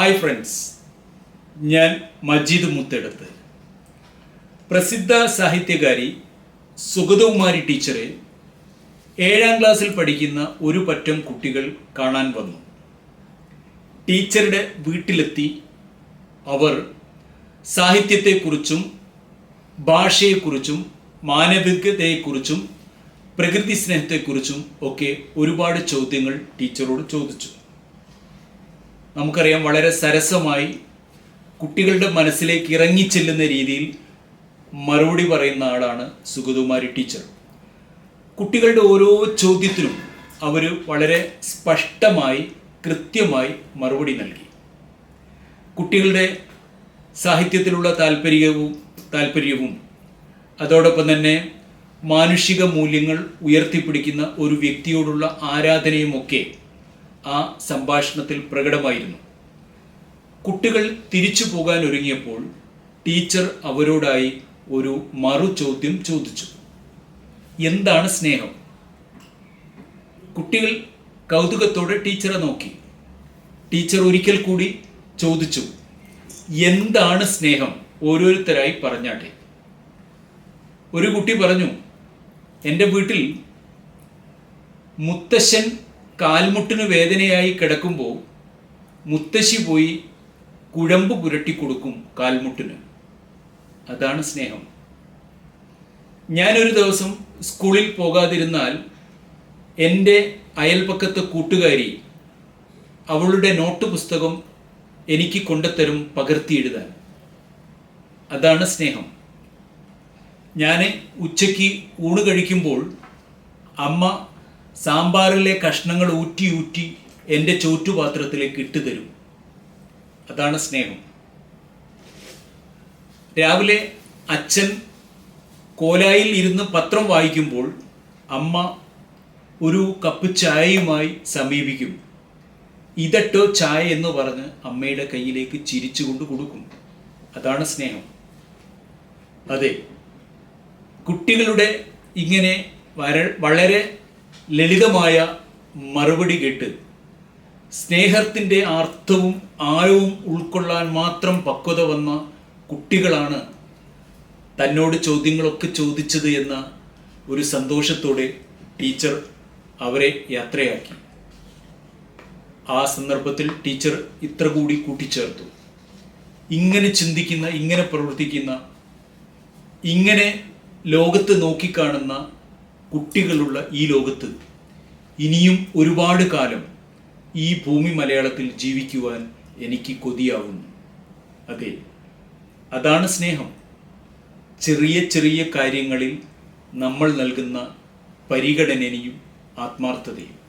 Hi friends ഞാൻ മജീദ് മുത്തെടുത്ത്. പ്രസിദ്ധ സാഹിത്യകാരി സുഗതകുമാരി ടീച്ചറെ ഏഴാം ക്ലാസ്സിൽ പഠിക്കുന്ന ഒരു പറ്റം കുട്ടികൾ കാണാൻ വന്നു. ടീച്ചറുടെ വീട്ടിലെത്തി അവർ സാഹിത്യത്തെക്കുറിച്ചും ഭാഷയെക്കുറിച്ചും മാനവികതയെക്കുറിച്ചും പ്രകൃതി സ്നേഹത്തെക്കുറിച്ചും ഒക്കെ ഒരുപാട് ചോദ്യങ്ങൾ ടീച്ചറോട് ചോദിച്ചു. നമുക്കറിയാം വളരെ സരസമായി കുട്ടികളുടെ മനസ്സിലേക്ക് ഇറങ്ങിച്ചെല്ലുന്ന രീതിയിൽ മറുപടി പറയുന്ന ആളാണ് സുഗതകുമാരി ടീച്ചർ. കുട്ടികളുടെ ഓരോ ചോദ്യത്തിനും അവർ വളരെ സ്പഷ്ടമായി കൃത്യമായി മറുപടി നൽകി. കുട്ടികളുടെ സാഹിത്യത്തിലുള്ള താല്പര്യവും താല്പര്യവും അതോടൊപ്പം തന്നെ മാനുഷിക മൂല്യങ്ങൾ ഉയർത്തിപ്പിടിക്കുന്ന ഒരു വ്യക്തിയോടുള്ള ആരാധനയുമൊക്കെ ആ സംഭാഷണത്തിൽ പ്രകടമായിരുന്നു. കുട്ടികൾ തിരിച്ചു പോകാൻ ഒരുങ്ങിയപ്പോൾ ടീച്ചർ അവരോടായി ഒരു മറു ചോദ്യം ചോദിച്ചു. എന്താണ് സ്നേഹം? കുട്ടികൾ കൗതുകത്തോടെ ടീച്ചറെ നോക്കി. ടീച്ചർ ഒരിക്കൽ കൂടി ചോദിച്ചു എന്താണ് സ്നേഹം? ഓരോരുത്തരായി പറഞ്ഞാട്ടെ. ഒരു കുട്ടി പറഞ്ഞു എന്റെ വീട്ടിൽ മുത്തശ്ശൻ കാൽമുട്ടിന് വേദനയായി കിടക്കുമ്പോൾ മുത്തശ്ശി പോയി കുഴമ്പ് പുരട്ടി കൊടുക്കും കാൽമുട്ടിന്. അതാണ് സ്നേഹം. ഞാനൊരു ദിവസം സ്കൂളിൽ പോകാതിരുന്നാൽ എന്റെ അയൽപക്കത്തെ കൂട്ടുകാരി അവളുടെ നോട്ട് പുസ്തകം എനിക്ക് കൊണ്ടുത്തരും പകർത്തി എഴുതാൻ. അതാണ് സ്നേഹം. ഞാൻ ഉച്ചയ്ക്ക് ഊണ് കഴിക്കുമ്പോൾ അമ്മ സാമ്പാറിലെ കഷ്ണങ്ങൾ ഊറ്റി ഊറ്റി എന്റെ ചോറ്റുപാത്രത്തിലേക്ക് ഇട്ടു തരും. അതാണ് സ്നേഹം. രാവിലെ അച്ഛൻ കോലായിൽ ഇരുന്ന് പത്രം വായിക്കുമ്പോൾ അമ്മ ഒരു കപ്പ് ചായയുമായി സമീപിക്കും. ഇതട്ടോ ചായ എന്ന് പറഞ്ഞ് അമ്മയുടെ കയ്യിലേക്ക് ചിരിച്ചുകൊണ്ട് കൊടുക്കും. അതാണ് സ്നേഹം. അതെ കുട്ടികളുടെ ഇങ്ങനെ വളരെ ലളിതമായ മറുപടി കേട്ട് സ്നേഹത്തിന്റെ അർത്ഥവും ആഴവും ഉൾക്കൊള്ളാൻ മാത്രം പക്വത വന്ന കുട്ടികളാണ് തന്നോട് ചോദ്യങ്ങളൊക്കെ ചോദിച്ചത് എന്ന ഒരു സന്തോഷത്തോടെ ടീച്ചർ അവരെ യാത്രയാക്കി. ആ സന്ദർഭത്തിൽ ടീച്ചർ ഇത്ര കൂടി കൂട്ടിച്ചേർത്തു. ഇങ്ങനെ ചിന്തിക്കുന്ന ഇങ്ങനെ പ്രവർത്തിക്കുന്ന ഇങ്ങനെ ലോകത്ത് നോക്കിക്കാണുന്ന കുട്ടികളുള്ള ഈ ലോകത്ത് ഇനിയും ഒരുപാട് കാലം ഈ ഭൂമി മലയാളത്തിൽ ജീവിക്കുവാൻ എനിക്ക് കൊതിയാവുന്നു. അതെ അതാണ് സ്നേഹം. ചെറിയ ചെറിയ കാര്യങ്ങളിൽ നമ്മൾ നൽകുന്ന പരിഗണനയും ആത്മാർത്ഥതയും.